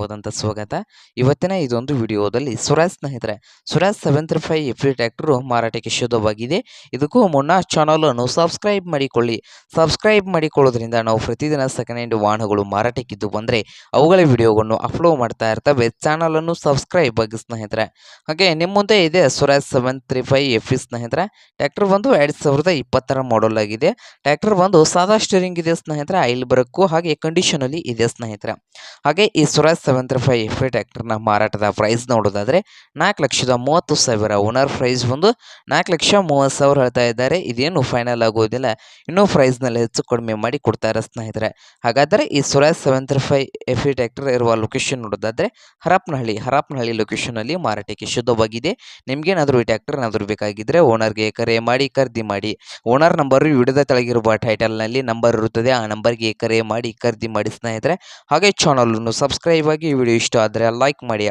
ಹೋದಂಥ ಸ್ವಾಗತ. ಇವತ್ತಿನ ಇದೊಂದು ವಿಡಿಯೋದಲ್ಲಿ ಸುರಾಜ್ ಸ್ನೇಹಿತರೆ Swaraj seven three five F tractor ಮಾರಾಟಕ್ಕೆ ಶುದ್ಧವಾಗಿದೆ. ಇದಕ್ಕೂ ಮುನ್ನ ಚಾನಲನ್ನು ಸಬ್ಸ್ಕ್ರೈಬ್ ಮಾಡಿಕೊಳ್ಳಿ. ಸಬ್ಸ್ಕ್ರೈಬ್ ಮಾಡಿಕೊಳ್ಳೋದ್ರಿಂದ ನಾವು ಪ್ರತಿದಿನ ಸೆಕೆಂಡ್ ಹ್ಯಾಂಡ್ ವಾಹನಗಳು ಮಾರಾಟಕ್ಕಿದ್ದು ಬಂದರೆ ಅವುಗಳ ವಿಡಿಯೋವನ್ನು ಅಪ್ಲೋಡ್ ಮಾಡ್ತಾ ಇರ್ತವೆ. ಚಾನಲನ್ನು ಸಬ್ಸ್ಕ್ರೈಬ್ ಆಗಿ ಸ್ನೇಹಿತರೆ. ಹಾಗೆ ನಿಮ್ಮ ಮುಂದೆ ಇದೆ Swaraj seven three five F ಸ್ನೇಹಿತರೆ. ಟ್ರ್ಯಾಕ್ಟರ್ ಬಂದು ಎರಡು ಸಾವಿರದ ಇಪ್ಪತ್ತರ ಮಾಡಲ್ ಆಗಿದೆ. ಟ್ರ್ಯಾಕ್ಟರ್ ಬಂದು ಸಾದಾ ಸ್ಟೀರಿಂಗ್ ಇದೆ ಸ್ನೇಹಿತರೆ. ಐಲ್ ಬರಕ್ಕೂ ಹಾಗೆ ಕಂಡೀಷನಲ್ಲಿ ಇದೆ ಸ್ನೇಹಿತರೆ. ಹಾಗೆ ಈ Swaraj seven three five F ಟ್ಯಾಕ್ಟರ್ನ ಮಾರಾಟದ ಪ್ರೈಸ್ ನೋಡೋದಾದರೆ ನಾಲ್ಕು ಲಕ್ಷದ ಮೂವತ್ತು ಸಾವಿರ ಓನರ್ ಪ್ರೈಸ್ ಬಂದು ನಾಲ್ಕು ಲಕ್ಷ ಮೂವತ್ತು ಸಾವಿರ ಹೇಳ್ತಾ ಇದ್ದಾರೆ. ಇದೇನು ಫೈನಲ್ ಆಗೋದಿಲ್ಲ. ಇನ್ನೂ ಪ್ರೈಸ್ನಲ್ಲಿ ಹೆಚ್ಚು ಕಡಿಮೆ ಮಾಡಿ ಕೊಡ್ತಾರೆ ಸ್ನೇಹಿತರೆ. ಹಾಗಾದರೆ ಈ Swaraj seven three five F E tractor ಇರುವ ಲೊಕೇಶನ್ ನೋಡೋದಾದರೆ ಹರಪನಹಳ್ಳಿ. ಹರಪನಹಳ್ಳಿ ಲೊಕೇಶನಲ್ಲಿ ಮಾರಾಟಕ್ಕೆ ಶುದ್ಧವಾಗಿದೆ. ನಿಮಗೇನಾದರೂ ಈ ಟ್ಯಾಕ್ಟರ್ ಏನಾದರೂ ಬೇಕಾಗಿದ್ದರೆ ಓನರ್ಗೆ ಕರೆ ಮಾಡಿ, ಖರೀದಿ ಮಾಡಿ. ಓನರ್ ನಂಬರು ವಿಡಿಯೋದ ತೆಳಗಿರುವ ಟೈಟಲ್ನಲ್ಲಿ ನಂಬರ್ ಇರುತ್ತದೆ. ಆ ನಂಬರ್ಗೆ ಕರೆ ಮಾಡಿ, ಖರೀದಿ ಮಾಡಿ ಸ್ನೇಹಿತರೆ. ಹಾಗೆ ಚಾನಲನ್ನು ಸಬ್ಸ್ಕ್ರೈಬ್ ಆಗಿ ವಿಡಿಯೋ ಇಷ್ಟ ಆದರೆ ಲೈಕ್ ಮಾಡಿ.